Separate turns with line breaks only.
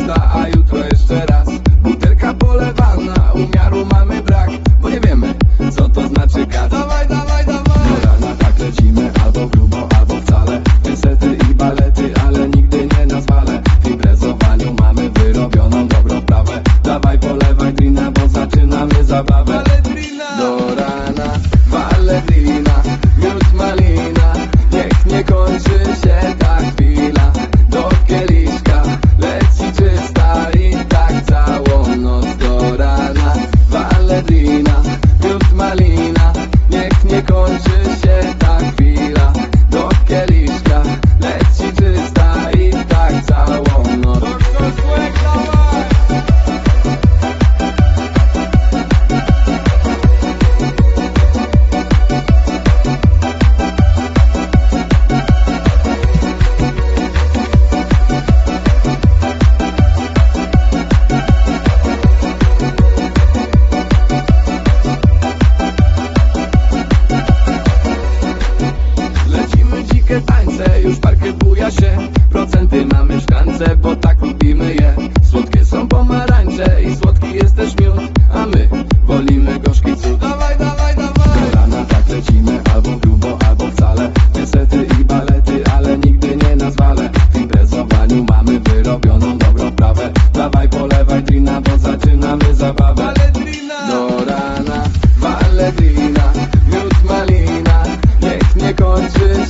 está aí. be tańce. Już parkiet buja się Procenty mamy w Bo tak lubimy je. Słodkie są pomarańcze I słodki jest też miód A my wolimy gorzki cud. Dawaj, dawaj, dawaj. Kolana tak lecimy Albo grubo, albo wcale. Niestety i balety Ale nigdy nie nas W imprezowaniu mamy wyrobioną dobrą prawę Dawaj, polewaj drina Bo zaczynamy zabawę. Waledrina Do rana Miód malina. Niech nie kończy